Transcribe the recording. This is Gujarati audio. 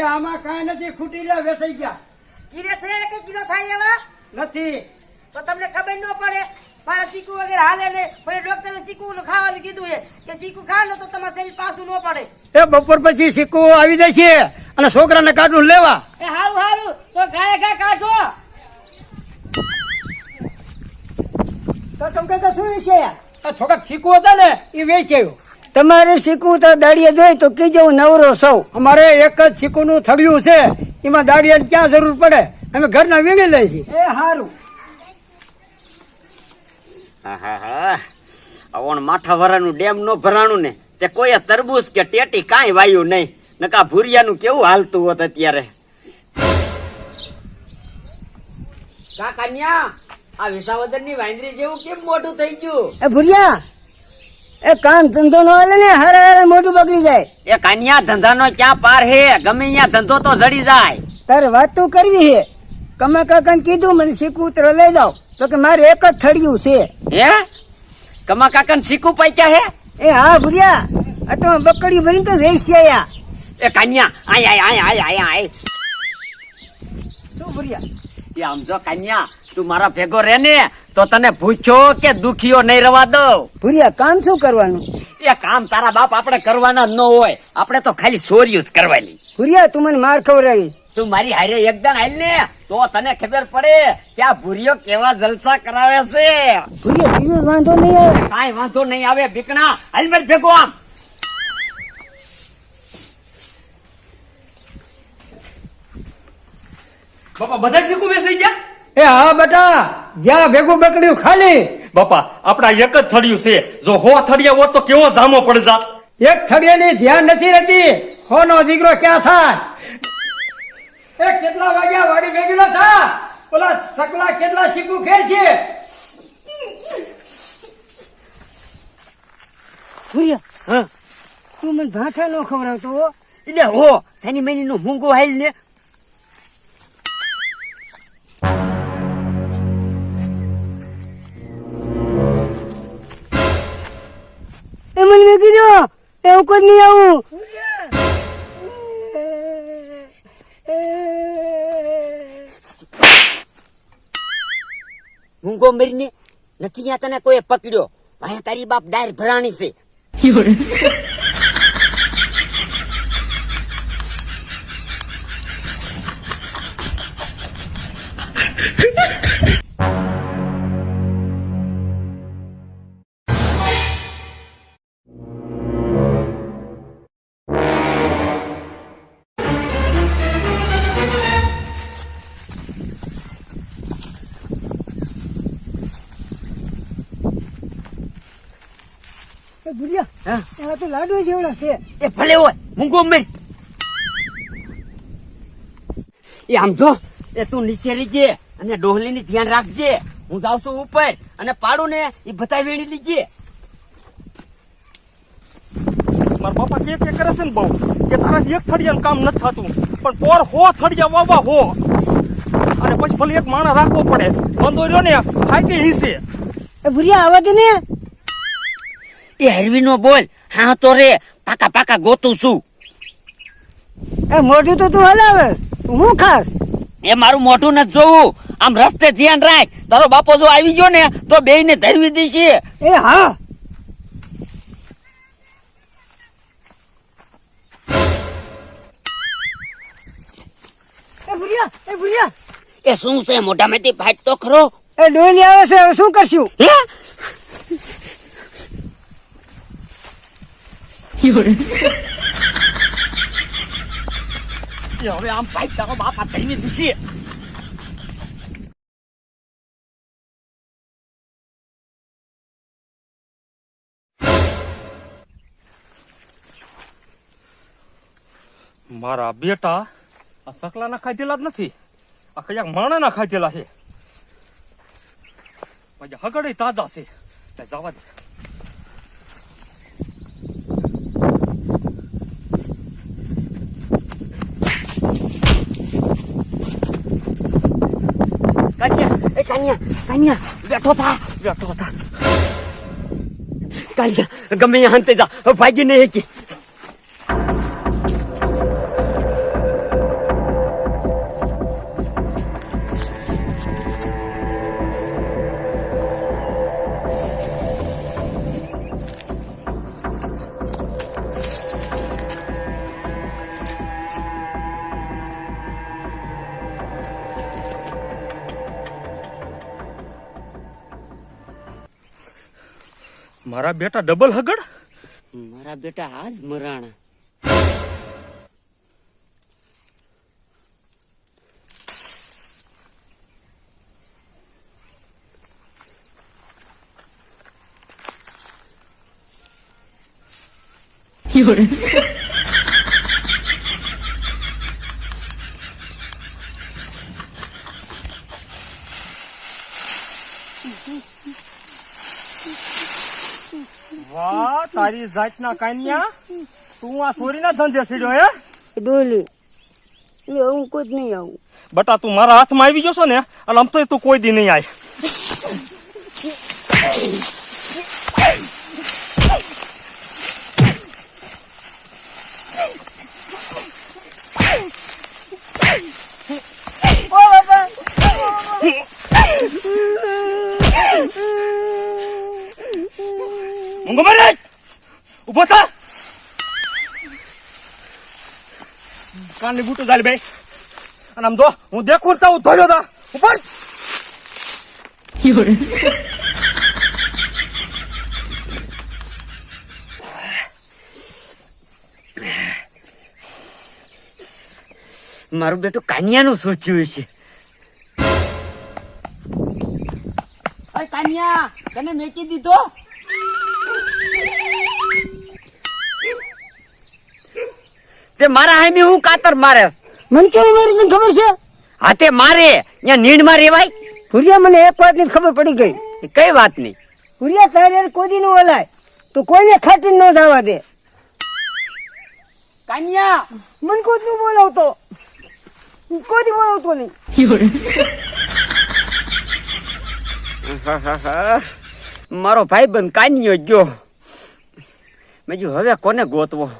એ આમાં કાંઈ નથી ખૂટી રહ્યા વેચાઈ ગયા. કિરે થયા કે કિલો થાય એવા? નથી. તો તમને ખબર ન પડે મારા ચીકુ વગેરે હાલે ને પણ ડોક્ટરે ચીકુ ખાવાનું કીધું છે કે ચીકુ ખાવ ને તો તમારે શરીર પાછું ન પડે. એ બપોર પછી ચીકુ આવી જાય છે અને છોકરાને કાઢું લેવા. એ હારું હારું તો ગાય ગાય કાઢો. તો તમને તો શું છે આ થોડાક સિક્કો હતા ને એ વેચાયો. તમારે શીખવું તો દાડિયા જોઈ તો કીજો હું નવરો સૌ. અમારે એક જ શીખવું થગલું છે. એમાં દાડિયાની ક્યાં જરૂર પડે? અમે ઘરના વીણી લઈએ છીએ. એ હારું. અવણ માથા વરાનું ડેમ નો ભરાણું ને. તે કોઈ તરબૂચ કે ટેટી કાંઈ વાયું નહીં. નકા ભૂરિયાનું કેવું હાલતું હોત અત્યારે? કાકાન્યા આ વિસાવદરની વાંદરી જેવું કેમ મોટું થઈ ગયું? એ ભુરિયા એ કામ ધંધો નો હાલે ને હરે હરે મોઢું બગડી જાય. એ કાન્યા ધંધાનો ક્યાં પાર હે? ગમે ત્યાં ધંધો તો જડી જાય. તારે વાત તો કરવી હે? કમા કાકાને કીધું મને શીખવું લઈ જાઓ. તો કે મારે એક જ થડિયું છે. હે? કમા કાકાને સિકુ પૈક્યા હે? એ હા ભુરિયા આ તો બકડી ભરીને તો વેચી આયા. એ કાન્યા આય આય આય આય આય આય. શું ભુરિયા? એ આમ જો કાન્યા તું મારા ભેગો રહે ને તો તને પૂછ્યો કે દુખીઓ નહીં રવા દઉં? ભૂરિયા કામ શું કરવાનું? એ કામ તારા બાપ આપણે કરવાના જ ન હોય. આપણે તો ખાલી ચોર્યું જ કરવાની. ભૂરિયા તું મને માર ખવડાવી. તું મારી હારે એકદમ હાલ ને તો તને ખબર પડે કે આ ભૂરિયો કેવા જલસા કરાવે છે. ભુરિયા બીજો વાંધો નહીં આવે. કાંઈ વાંધો નહીં આવે બીકણા હેલ્મેટ ભેગો આમ. બાપા બધા શીખું બેસી ગયા? એ હા બેટા. જ્યાં ભેગું બકડ્યું ખાલી. બાપા આપડા એક જ થડિયું છે. જો હો થડિયા હોત તો કેવો જામો પડી જાત. એક થડિયાની ધ્યાન નથી રહેતી. હોનો દીકરો ક્યાં થાય? એ કેટલા વાગ્યા વાડી ભેગી ન થા? ઓલા સકલા કેટલા ચીકુ ખેર છે? ભૂરિયા હા? તું મને ભાઠા નો ખવડાવતો એટલે હો શની મહિની નું મૂંગું હાલ ને મને મૂકી દો એવું કોઈ નહીં આવું. મૂંગો મરીને નથી ત્યાં તને કોઈ પકડ્યો. અહીંયા તારી બાપ ડાયર ભરાણી છે. એ ભુરિયા હા? તો લાડુ જેવડા છે. એ ભલે હોય મૂંગો મરી એ આમ જો એ તું નીચે લીજે અને ડોહલી ની ધ્યાન રાખજે. હું જાઉં છું ઉપર અને પાડું ને એ બધા વેણી લીજે. મારા બાપા કે કે કરે છે ને બહુ કે તારાથી એક થડિયાનું કામ નથી થતું પણ પોર હો થડિયા વાવા હો. અને પછી ભલે એક માણસ રાખવો પડે બંધો રહ્યો ને ફાટી હિસે એ ભૂરિયા આવા દે ને. એ હરવી નો બોલ. હા તો રે પાકા પાકા ગોતું છું. એ મોઢું તો તું હલાવે. હું ખાસ? એ મારું મોઢું નથી જોવું. આમ રસ્તે ધ્યાન રાખ. તારો બાપો જો આવી ગયો ને તો બે ને ધરવી દેશે એ હા. એ શું છે મોઢામાંથી ફાટ તો ખરો? એ ડોલી આવે છે શું કરશું? હે? એ હવે આમ ભાઈ તારો બાપા ધરવી દેશે મારા બેટા આ સકલાના ખાધેલા જ નથી. આ કયા માણાના ખાધેલા છે. હગડે તાજા છે. તે જવા દે. કાન્યા કાન્યા બેઠો થા બેઠો હતા કાન્યા ગમે હંતે જા ભાગી નહીં કે મારા બેટા ડબલ હગડ? મારા બેટા આજ મરાણા. વાહ તારી જાતના કાનિયા. તું આ ચોરીના ધંધે સીડ્યો હે? ડોલી એટલે હું કોઈ જ નહીં આવું. બટા તું મારા હાથમાં આવી જશો ને એટલે આમ તો તું કોઈ દી નહીં આય. મૂંગો મારે ઊભો થા! કાનની બૂટો ચાલી ભાઈ અને આમ જો હું દેખું તો હું ધર્યો તા ઉપર! મારું બેટું કાનિયાનું સોચ્યું છે. કાનિયા તને મેકી દીધો? તે મારા હામી હું કાતર મારે. મને કેવું મારી તને ખબર છે? હાથે મારે. ત્યાં નીંદમાં રેવાય. ભૂરિયા મને એક વાતની ખબર પડી ગઈ. કઈ વાત નહીં. ભૂરિયા તારે કોદી કોઈ દી ઓલાય. તો કોઈને ખાટી ન જવા દે. કાન્યા મન કોઈ નું બોલાવતો. હું કોઈ બોલાવતો નહીં. મારો ભાઈ બંધ કાનિયો ગયો. મેં જો હવે કોને ગોતવો?